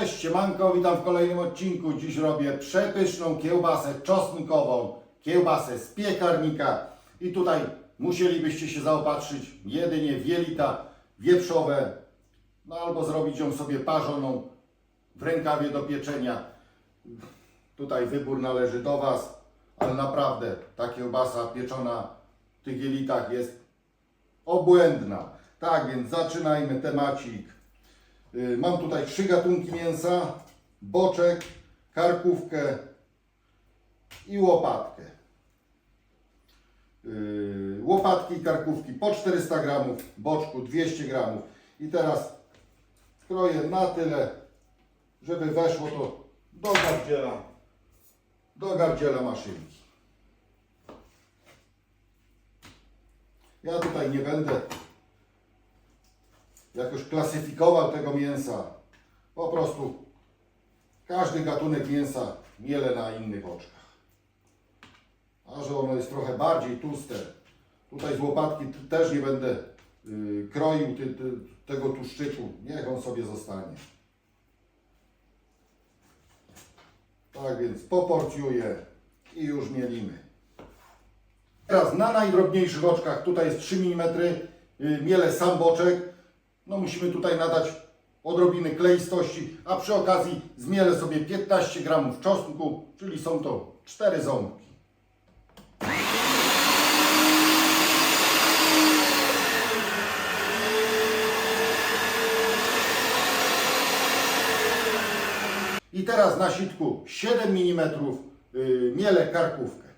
Cześć, siemanko, witam w kolejnym odcinku. Dziś robię przepyszną kiełbasę czosnkową, kiełbasę z piekarnika. I tutaj musielibyście się zaopatrzyć jedynie w jelita wieprzowe, no albo zrobić ją sobie parzoną w rękawie do pieczenia. Tutaj wybór należy do Was, ale naprawdę ta kiełbasa pieczona w tych jelitach jest obłędna. Tak więc zaczynajmy temacik. Y, Mam tutaj trzy gatunki mięsa, boczek, karkówkę i łopatkę. Yy, Łopatki i karkówki po 400 gramów, boczku 200 gramów. I teraz kroję na tyle, żeby weszło to do gardziela, do gardziela maszynki. Ja tutaj nie będę jakoś klasyfikował tego mięsa. Po prostu każdy gatunek mięsa miele na innych oczkach. A że ono jest trochę bardziej tłuste, tutaj z łopatki też nie będę y, kroił ty, ty, tego tłuszczyku. Niech on sobie zostanie. Tak więc poporcjuję i już mielimy. Teraz na najdrobniejszych oczkach, tutaj jest 3 mm, y, miele sam boczek. No musimy tutaj nadać odrobiny kleistości, a przy okazji zmielę sobie 15 gramów czosnku, czyli są to 4 ząbki. I teraz na sitku 7 mm y, mielę karkówkę.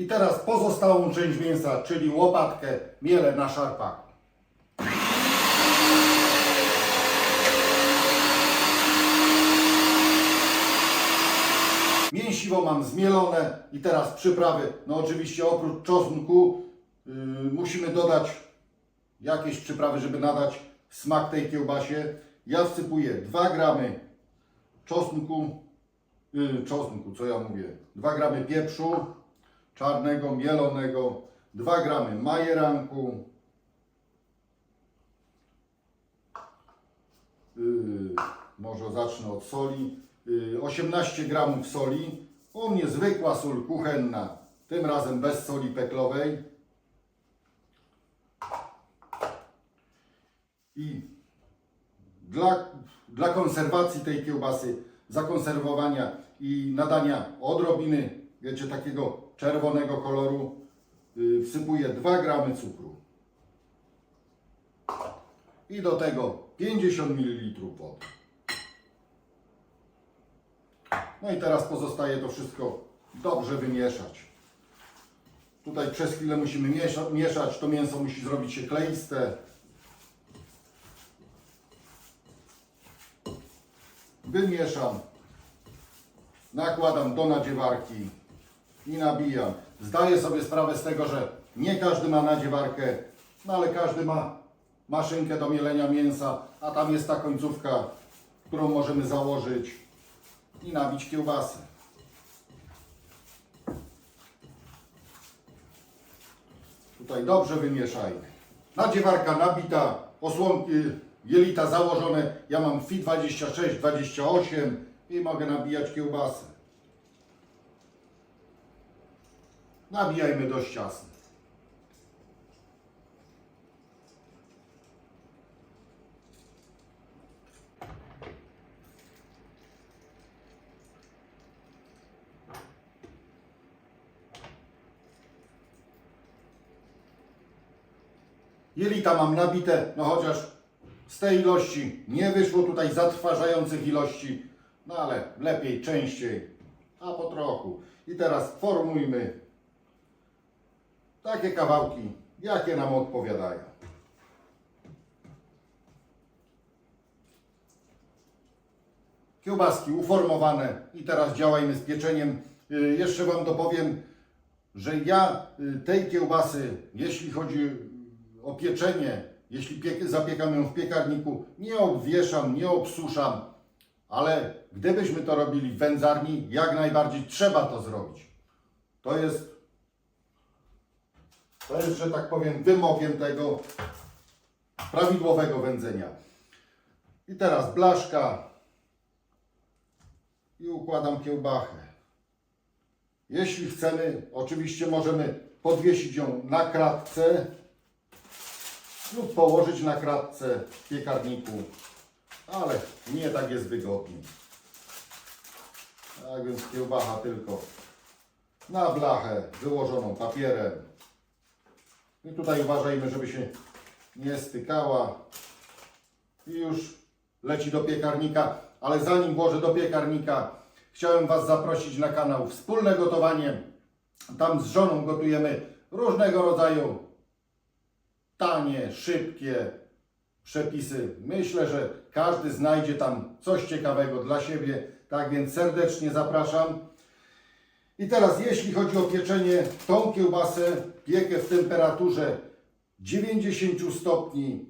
I teraz pozostałą część mięsa, czyli łopatkę, mielę na szarpaku. Mięsiwo mam zmielone i teraz przyprawy. No oczywiście oprócz czosnku yy, musimy dodać jakieś przyprawy, żeby nadać smak tej kiełbasie. Ja wsypuję 2 gramy czosnku, yy, czosnku, co ja mówię, 2 gramy pieprzu, czarnego, mielonego, 2 gramy majeranku, yy, może zacznę od soli, yy, 18 gramów soli, u mnie zwykła sól kuchenna, tym razem bez soli peklowej. I dla, dla konserwacji tej kiełbasy, zakonserwowania i nadania odrobiny, wiecie, takiego czerwonego koloru, yy, wsypuję 2 gramy cukru. I do tego 50 ml wody. No i teraz pozostaje to wszystko dobrze wymieszać. Tutaj przez chwilę musimy miesza, mieszać, to mięso musi zrobić się kleiste. Wymieszam, nakładam do nadziewarki i nabijam. Zdaję sobie sprawę z tego, że nie każdy ma nadziewarkę, no ale każdy ma maszynkę do mielenia mięsa, a tam jest ta końcówka, którą możemy założyć i nabić kiełbasę. Tutaj dobrze wymieszajmy. Nadziewarka nabita, osłonki, jelita założone. Ja mam FI 26, 28 i mogę nabijać kiełbasę. Nabijajmy dość ciasno. Jelita mam nabite, no chociaż z tej ilości nie wyszło tutaj zatrważających ilości, no ale lepiej częściej, a po trochu. I teraz formujmy takie kawałki, jakie nam odpowiadają. Kiełbaski uformowane i teraz działajmy z pieczeniem. Y, Jeszcze Wam dopowiem, że ja y, tej kiełbasy, jeśli chodzi o pieczenie, jeśli piek- zapiekam ją w piekarniku, nie obwieszam, nie obsuszam, ale gdybyśmy to robili w wędzarni, jak najbardziej trzeba to zrobić. To jest, to jest, że tak powiem, wymogiem tego, prawidłowego wędzenia. I teraz blaszka i układam kiełbachę. Jeśli chcemy, oczywiście możemy podwiesić ją na kratce lub położyć na kratce w piekarniku, ale nie tak jest wygodniej. Tak więc kiełbacha tylko na blachę wyłożoną papierem. I tutaj uważajmy, żeby się nie stykała. I już leci do piekarnika. Ale zanim włożę do piekarnika, chciałem Was zaprosić na kanał Wspólne Gotowanie. Tam z żoną gotujemy różnego rodzaju tanie, szybkie przepisy. Myślę, że każdy znajdzie tam coś ciekawego dla siebie. Tak więc serdecznie zapraszam. I teraz jeśli chodzi o pieczenie, tą kiełbasę piekę w temperaturze 90 stopni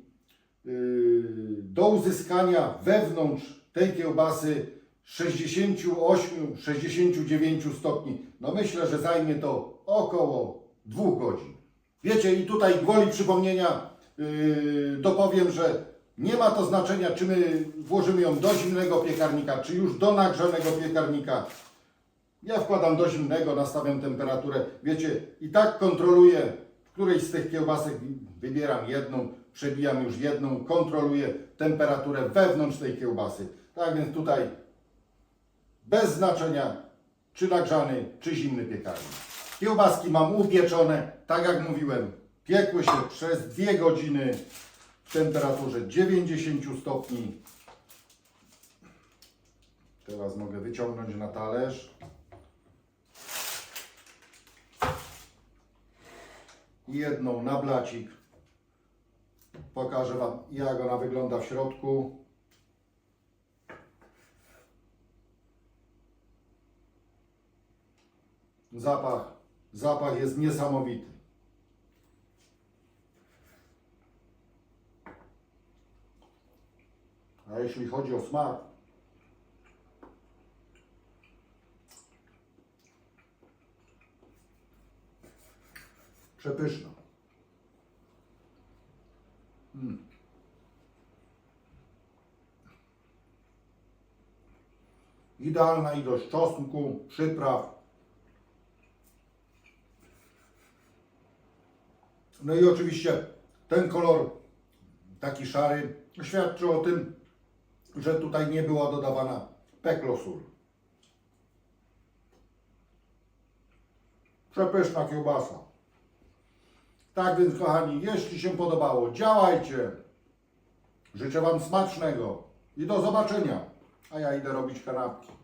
yy, do uzyskania wewnątrz tej kiełbasy 68-69 stopni. No myślę, że zajmie to około 2 godzin. Wiecie, i tutaj gwoli przypomnienia yy, dopowiem, że nie ma to znaczenia, czy my włożymy ją do zimnego piekarnika, czy już do nagrzanego piekarnika. Ja wkładam do zimnego, nastawiam temperaturę. Wiecie, i tak kontroluję, której z tych kiełbasek wybieram jedną, przebijam już jedną, kontroluję temperaturę wewnątrz tej kiełbasy. Tak więc tutaj bez znaczenia, czy nagrzany, czy zimny piekarnik. Kiełbaski mam upieczone, tak jak mówiłem, piekły się przez dwie godziny w temperaturze 90 stopni. Teraz mogę wyciągnąć na talerz. Jedną na blacik. Pokażę Wam, jak ona wygląda w środku. Zapach, zapach jest niesamowity. A jeśli chodzi o smak, przepyszna. Mm. Idealna ilość czosnku, przypraw. No i oczywiście ten kolor taki szary świadczy o tym, że tutaj nie była dodawana peklosól. Przepyszna kiełbasa. Tak więc, kochani, jeśli się podobało, działajcie. Życzę Wam smacznego i do zobaczenia. A ja idę robić kanapki.